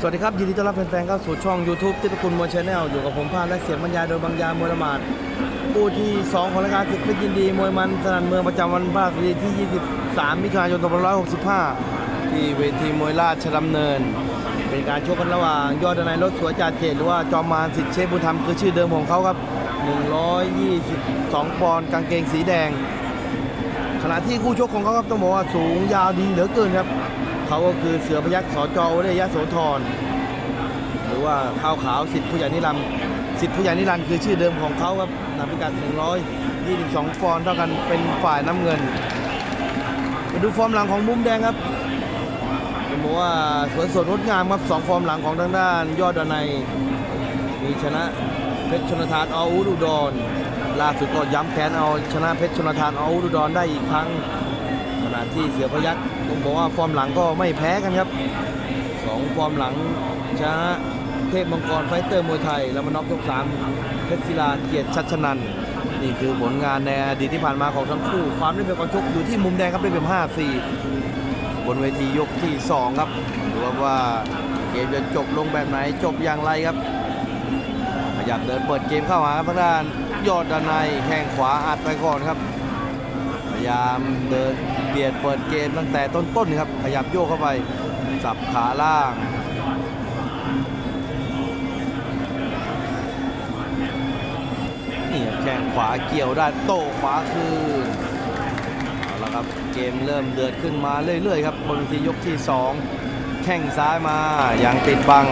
สวัสดีครับ ยินดีต้อนรับแฟนๆเข้าสู่ช่อง YouTube ทิตคุณมวยชาแนลอยู่กับผมพานและเสียงบรรยายโดยบางยามวยละหมาดผู้ที่ 2 ของรายการศึกเพชรยินดี มวยมันสนันเมืองประจำวันพฤหัสบดีที่ 23 มิถุนายน2565 ที่เวทีมวยราชดำเนิน เป็นการชกกันระหว่างยอดนายรถสวยจ่าเจตหรือว่าจอมมารสิทธิ์เชฟบุญธรรมคือชื่อเดิมของเขาครับ 122 ปอนด์กางเกงสีแดง ขณะที่คู่ชกของเขาครับต้องบอกว่าสูงยาวดีเหลือเกินครับ เขาก็คือเสือพยักษ์สจโอเดยะโสธรหรือว่าข้าวขาวสิทธิผู้ใหญ่นิรันดร์สิทธิผู้ใหญ่นิรันดร์คือชื่อเดิมของเขาครับนำพิกัด 122 ปอนด์เท่ากันเป็นฝ่ายน้ำเงินมาดูฟอร์มหลังของมุมแดงครับต้องบอกว่าสวยสดงดงามครับสองฟอร์มหลังของทางด้าน ยอดดนัยมีชนะเพชรชนทานออุดุดรล่าสุดก็ย้ำแค้นเอาชนะเพชรชนทานออุดุดรได้อีกครั้งขณะที่เสือพยักษ์ บอกว่าฟอร์มหลังก็ไม่แพ้กันครับสองฟอร์มหลังชนะเทพมังกรไฟเตอร์มวยไทยแล้วมาน็อกยกสามเพชรศิลาเกียรติชัชนันนี่คือผลงานในอดีตที่ผ่านมาของทั้งคู่ ความได้เปรียบการชกอยู่ที่มุมแดงครับได้เปรียบ5 4 บนเวทียกที่ 2 ครับดูครับว่าเกมจะจบลงแบบไหนจบอย่างไรครับขยับเดินเปิดเกมเข้าหาครับทางด้านยอดดานในยแข้งขวาอัดไปก่อนครับ พยายามเดินเบียดเปิดเกมตั้งแต่ต้นๆครับ ขยับโยกเข้าไป สับขาล่างนี่แข้งขวาเกี่ยวได้โต้ขวาคืนเอาละครับเกมเริ่มเดือดขึ้นมาเรื่อยๆครับบนทียกที่ 2 แข้งซ้ายมายังติดบัง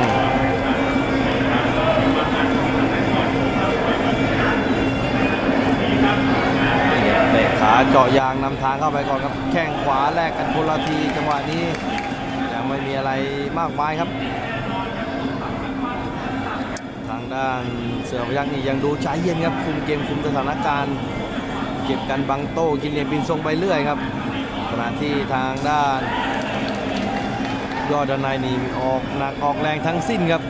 เตะขาเจาะยางนำทางเข้าไปก่อนครับ แข้งขวาแลกกันคนละทีจังหวะนี้ยังไม่มีอะไรมากมายครับ ทางด้านเสือพยักษ์นี่ยังดูใจเย็นครับคุมเกมคุมสถานการณ์ เก็บกันบังโต้กินเหลี่ยมบินทรงไปเรื่อยครับขณะที่ทางด้าน ยอดดานายนี่ออกหนักออกแรงทั้งสิ้นครับ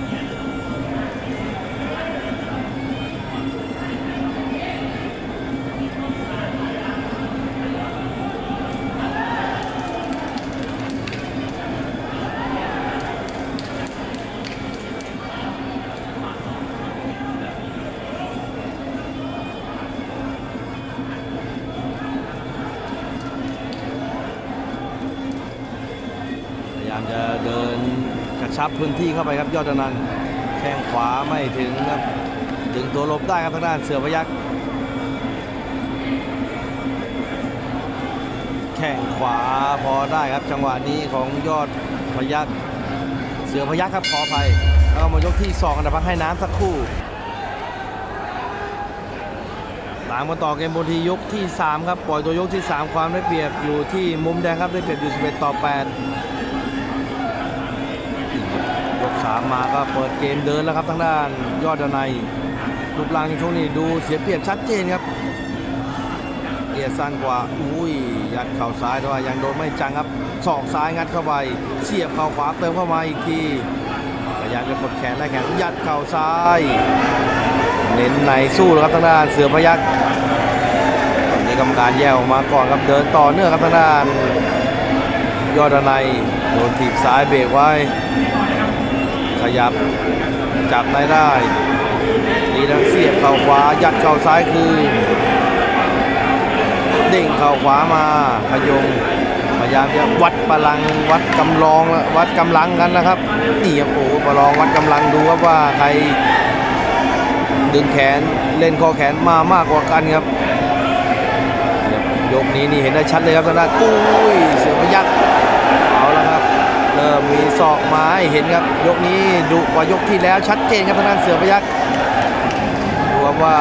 ชับพื้นที่เข้าไปครับยอดนันต์แข้งขวาไม่ถึงครับถึงตัวลบได้ครับทางด้านเสือพยักษ์แข้งขวาพอได้ครับจังหวะนี้ของยอดพยักษ์เสือพยักษ์ครับขออภัยแล้วก็มายกที่2อันดับพักให้น้ำสักคู่ตามกันต่อเกมบนทียกที่ 3 ครับ ปล่อยตัวยกที่ 3 ความได้เปรียบอยู่ที่มุมแดงครับได้เปรียบอยู่11ต่อ 8 สามมาก็เปิดเกมเดินแล้วครับทางด้านยอดนัยรูปร่างในช่วงนี้ดูเสียเปรียบชัดเจนครับเอียดสั้นกว่า อุ้ย ยัดเข่าซ้ายแต่ว่ายังโดนไม่จังครับศอกซ้ายงัดเข้าไปเสียบเข่าขวาเติมเข้ามาอีกทีพยายามจะกดแขนและแขนยัดเข่าซ้าย เน้นในสู้แล้วครับทางด้านเสือพยักตอนนี้กรรมการแยกออกมาก่อนครับเดินต่อเนื่องครับทางด้านยอดนัยโดนถีบซ้ายเบรกไว้ ขยับจับได้ได้ดีทั้งเสียบเข่าขวายัดเข่าซ้ายคืนเด้งเข่าขวามาพยงพยายามจะวัดพลังวัดกำลองวัดกำลังกันนะครับนี่ครับโอ้โหประลองวัดกำลังดูครับว่าใครดึงแขนเล่นคอแขนมามากกว่ากันครับยกนี้นี่เห็นได้ชัดเลยครับทางด้านอุ้ยเสือพยักเอาแล้วครับ เริ่มมีศอกไม้เห็นครับ ยกนี้ดุกว่ายกที่แล้วชัดเจนครับทางด้านเสือพยักดูครับว่า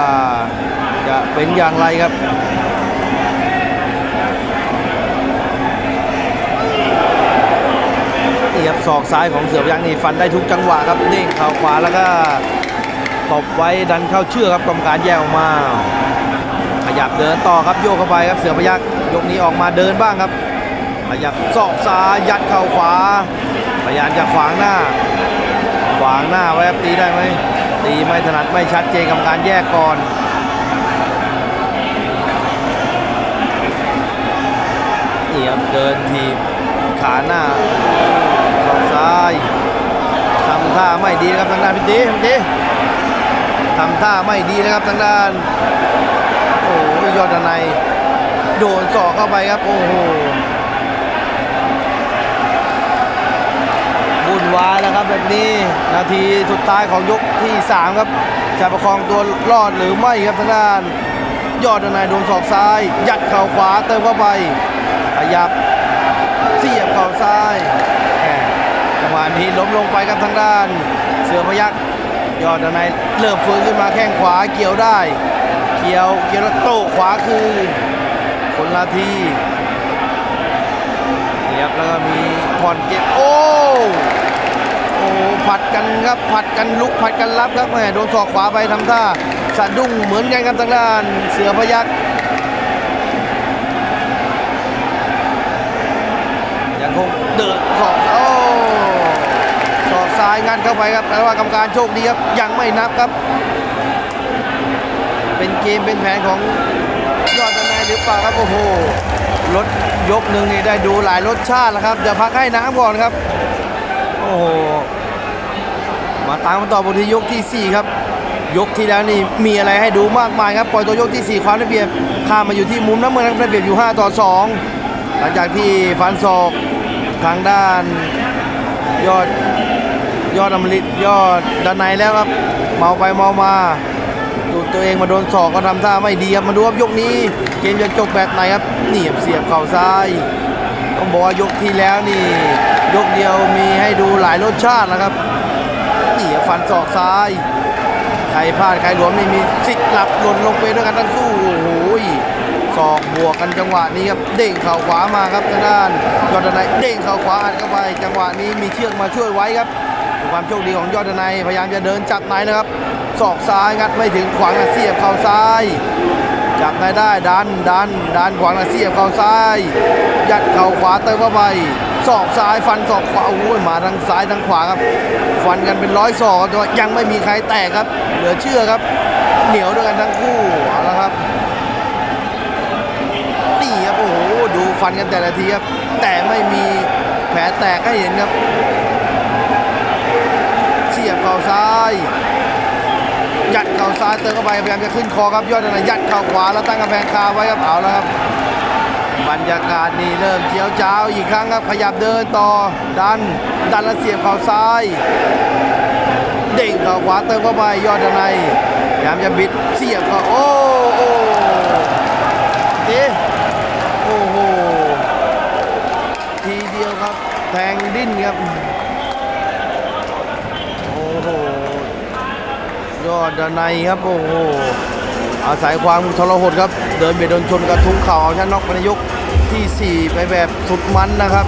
จะเป็นอย่างไรครับนี่ครับศอกซ้ายของเสือพยักนี่ฟันได้ทุกจังหวะครับเด้งเข่าขวาแล้วก็ตบไว้ดันเข้าเชื่อกครับกรรมการแยกออกมาขยับเดินต่อครับโยกเข้าไปครับเสือพยักยกนี้ออกมาเดินบ้างครับ ขยับศอกซ้ายยัดเข่าขวา พยายามจะขวางหน้า ขวางหน้าไว้ครับตีได้ไหมตีไม่ถนัดไม่ชัดเจนกรรมการแยกก่อนนี่ครับเดินทีขาหน้าศอกซ้ายทำท่าไม่ดีนะครับทางด้านพิตีพิตีทำท่าไม่ดีนะครับทางด้าน โอ้โหยอดนัยโดนสอกเข้าไปครับ โอ้โห บุญวายแล้วครับแบบนี้นาทีสุดท้ายของยกที่ 3 ครับ จะประคองตัวรอดหรือไม่ครับทางด้าน ยอดดนัยโดนศอกซ้าย ยัดเข่าขวาเติมเข้าไปขยับเสียบเข่าซ้ายแหม่จังหวะนี้ล้มลงไปครับทางด้าน เสือพยักยอดดนัยเริ่มฟื้นขึ้นมาแข้งขวาเกี่ยวได้ เกี่ยวเกี่ยวแล้วโต้ขวาคือคนละทีนี่ครับแล้วก็มีผ่อนเก็บโอ้ โอ้ผัดกันครับผัดกันลุกผัดกันรับครับแหมโดนศอกขวาไปทำท่าสะดุ้งเหมือนกันครับทางด้าน เสือพยักยังคงเดินศอกโอ้ศอกซ้ายงัดเข้าไปครับแต่ว่ากรรมการโชคดีครับยังไม่นับครับ เป็นเกมเป็นแผนของยอดนายหรือเปล่าครับโอ้โหรถยกหนึ่งนี่ได้ดูหลายรสชาติแล้วครับเดี๋ยวพักให้น้ำก่อนครับ อ้โห มาตามกันต่อบนที่ยกทีสี่ 4 ครับ ยกที่แล้วนี่มีอะไรให้ดูมากมายครับ ปล่อยตัวยกทีสี่4 ความได้เปรียบข้ามมาอยู่ที่มุมน้ำเงินครับได้เปรียบอยู่ 5 ต่อ 2 หลังจากที่ฟันศอกทางด้านยอดยอดอมฤตยอดด้านในแล้วครับ เมาไปเมามาดูตัวเองมาโดนศอกก็ทำท่าไม่ดีครับมาดูครับยกนี้ เกมจะจบแบบไหนครับเหนียบเสียบเข่าซ้าย ต้องบอกว่ายกที่แล้วนี่ ยกเดียวมีให้ดูหลายรสชาตินะครับนี่ฟันศอกซ้ายใครพลาดใครหลวมนี่มีสิทธิ์หลับหล่นลงไปด้วยกันทั้งคู่โอ้โหศอกบวกกันจังหวะนี้ครับเด้งเข่าขวามาครับทางด้านยอดนัยเด้งเข่าขวาอัดเข้าไป จังหวะนี้มีเชือกมาช่วยไว้ครับความโชคดีของยอดนัยพยายามจะเดินจับในนะครับศอกซ้ายงัดไม่ถึงขวางเสียบเข่าซ้าย จับในได้ดันดันดันขวางเสียบเข่าซ้าย ยัดเข่าขวาเติมเข้าไปศอกซ้ายฟันศอกขวาโอ้ยมาทั้งซ้ายทั้งขวาครับ ฟันกันเป็นร้อยศอกแต่ว่ายังไม่มีใครแตกครับ เหลือเชื่อครับ เหนียวด้วยกันทั้งคู่เอาละครับนี่ครับโอ้โหดูฟันกันแต่ละทีครับแต่ไม่มีแผลแตกให้เห็นครับ เสียบเข่าซ้าย ยัดเข่าซ้ายเติมเข้าไปพยายามจะขึ้นคอครับยอดนะยัดเข่าขวาแล้วตั้งกำแพงคาไว้ครับเอาแล้วครับบรรยากาศนี่เริ่มเจียวจ้าวอีกครั้งครับขยับเดินต่อดันดันแล้วเสียบเข่าซ้าย เด้งเข่าขวาเติมเข้าไปยอดนายพยายามจะบิดเสียบเข่าโอ้โอ้เอ๊โอ้โหทีเดียวครับแทงดิ้นครับ โอ้โห ย อดดนครับโอ้โหอาศัยความทรหดครับ เดินเบียดโดนชนกระทุ้งเข่าเอาชนะน็อกไปในยกทีสี่ 4 ไปแบบสุดมันนะครับ